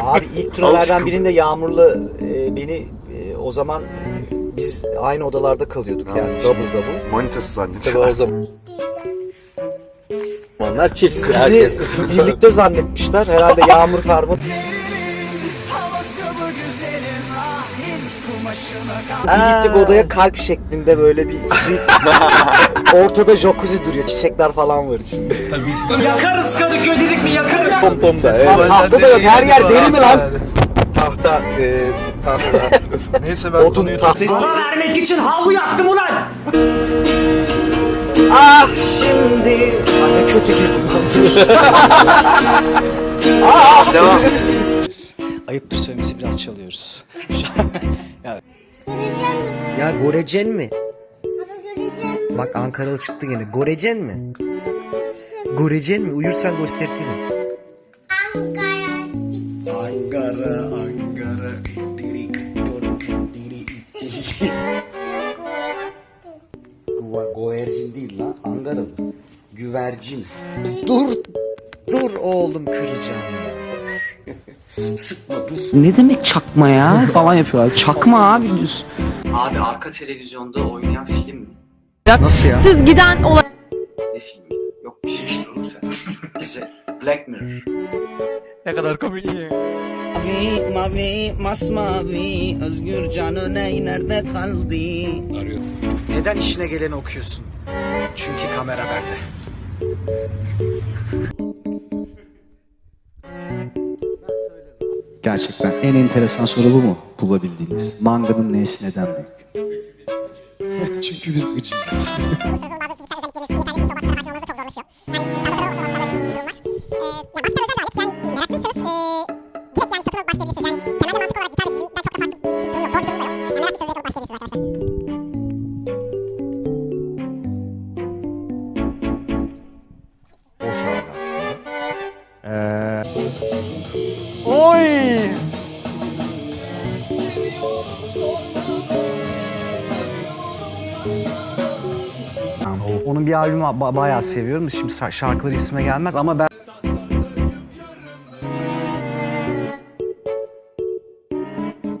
Abi ilk turnelerden birinde Yağmur'la e, beni e, o zaman biz aynı odalarda kalıyorduk yani double double. Manitası Tabii zannediyor. o zaman Onlar çift. bizi Herkes. birlikte zannetmişler. Herhalde Yağmur Ferman. Bir gittik odaya kalp şeklinde böyle bir suite- ortada jacuzzi duruyor. Çiçekler falan var içinde. Yakarız Kadıköy dedik mi yakarız. Tom tom da. Lan Evet. tahta da yok. Her yer deri mi lan? Tahta. E, tahta. Neyse ben Odun konuyu tahta. Bana vermek için havlu yaktım ulan. Ah şimdi. Ay ne kötü girdim. Devam. Ayıptır söylemesi biraz çalıyoruz. Ya Gorecen mi? Ama göreceğim. Bak Ankaralı çıktı gene. Gorecen mi? Gorecen mi? Uyursan göstertirim. Ankara. Ankara, Ankara. Govercin değil lan. Angaralı. Güvercin. Dur. Dur oğlum kıracağım ya. Ne demek çakma ya falan yapıyorlar. Çakma abi düz. Abi arka televizyonda oynayan film mi? Nasıl ya? Siz giden olay Ne filmi? Yok bir şey işte oğlum sen. Bize Black Mirror. Ne kadar komik. Mavi, mavi, masmavi, özgür canı ney nerede kaldı? Arıyor. Neden işine geleni okuyorsun? Çünkü kamera bende. Gerçekten en enteresan soru bu mu bulabildiğiniz? Manganın neysi neden büyük? Çünkü biz gıcıyız. Onun bir albümü ba- bayağı seviyorum. Şimdi şarkıları isme gelmez ama ben